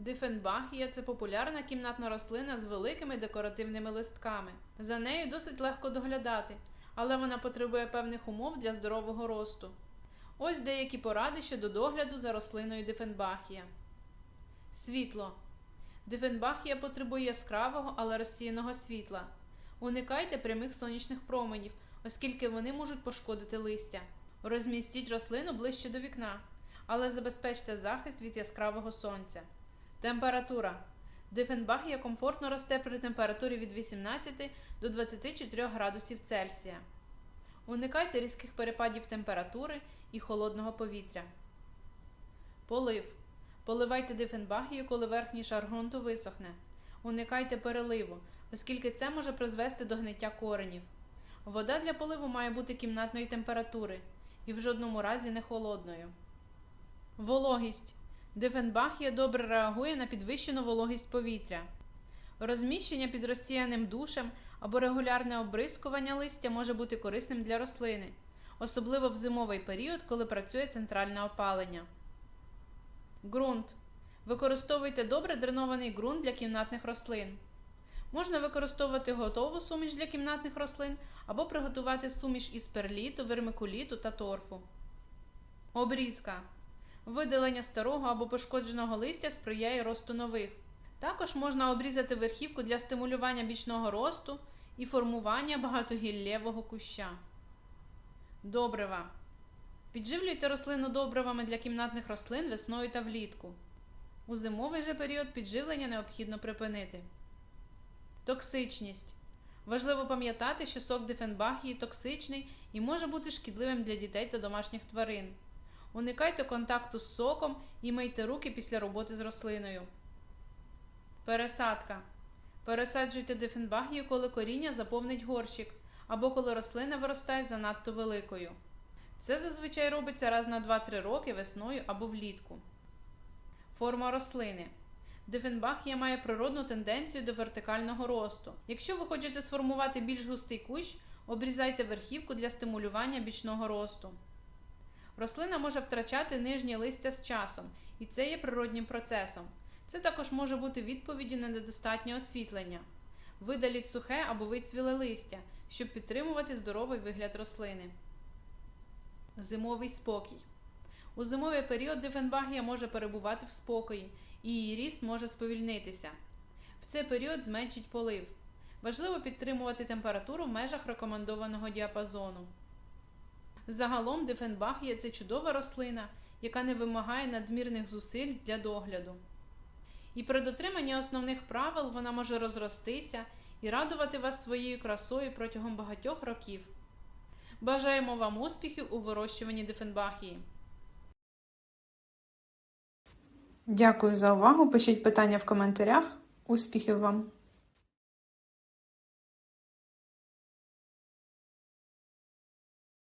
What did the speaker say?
Дифенбахія це популярна кімнатна рослина з великими декоративними листками. За нею досить легко доглядати, але вона потребує певних умов для здорового росту. Ось деякі поради щодо догляду за рослиною дифенбахія. Світло. Дифенбахія потребує яскравого, але розсіяного світла. Уникайте прямих сонячних променів, оскільки вони можуть пошкодити листя. Розмістіть рослину ближче до вікна, але забезпечте захист від яскравого сонця. Температура. Дифенбахія комфортно росте при температурі від 18 до 24 градусів Цельсія. Уникайте різких перепадів температури і холодного повітря. Полив. Поливайте дифенбахію, коли верхній шар ґрунту висохне. Уникайте переливу, оскільки це може призвести до гниття коренів. Вода для поливу має бути кімнатної температури і в жодному разі не холодною. Вологість. Дифенбахія добре реагує на підвищену вологість повітря. Розміщення під розсіяним душем або регулярне обрискування листя може бути корисним для рослини, особливо в зимовий період, коли працює центральне опалення. Ґрунт. Використовуйте добре дренований ґрунт для кімнатних рослин. Можна використовувати готову суміш для кімнатних рослин або приготувати суміш із перліту, вермикуліту та торфу. Обрізка. Видалення старого або пошкодженого листя сприяє росту нових. Також можна обрізати верхівку для стимулювання бічного росту і формування багатогіллєвого куща. Добрива. Підживлюйте рослину добривами для кімнатних рослин весною та влітку. У зимовий же період підживлення необхідно припинити. Токсичність. Важливо пам'ятати, що сок дифенбахії токсичний і може бути шкідливим для дітей та домашніх тварин. Уникайте контакту з соком і мийте руки після роботи з рослиною. Пересадка. Пересаджуйте дифенбахію, коли коріння заповнить горщик або коли рослина виростає занадто великою. Це зазвичай робиться раз на 2-3 роки весною або влітку. Форма рослини. Дифенбахія має природну тенденцію до вертикального росту. Якщо ви хочете сформувати більш густий кущ, обрізайте верхівку для стимулювання бічного росту. Рослина може втрачати нижнє листя з часом, і це є природнім процесом. Це також може бути відповіддю на недостатнє освітлення. Видаліть сухе або вицвіле листя, щоб підтримувати здоровий вигляд рослини. Зимовий спокій. У зимовий період дифенбагія може перебувати в спокої, і її ріст може сповільнитися. В цей період зменшить полив. Важливо підтримувати температуру в межах рекомендованого діапазону. Загалом дифенбахія це чудова рослина, яка не вимагає надмірних зусиль для догляду. І при дотриманні основних правил вона може розростися і радувати вас своєю красою протягом багатьох років. Бажаємо вам успіхів у вирощуванні дифенбахії. Дякую за увагу. Пишіть питання в коментарях. Успіхів вам!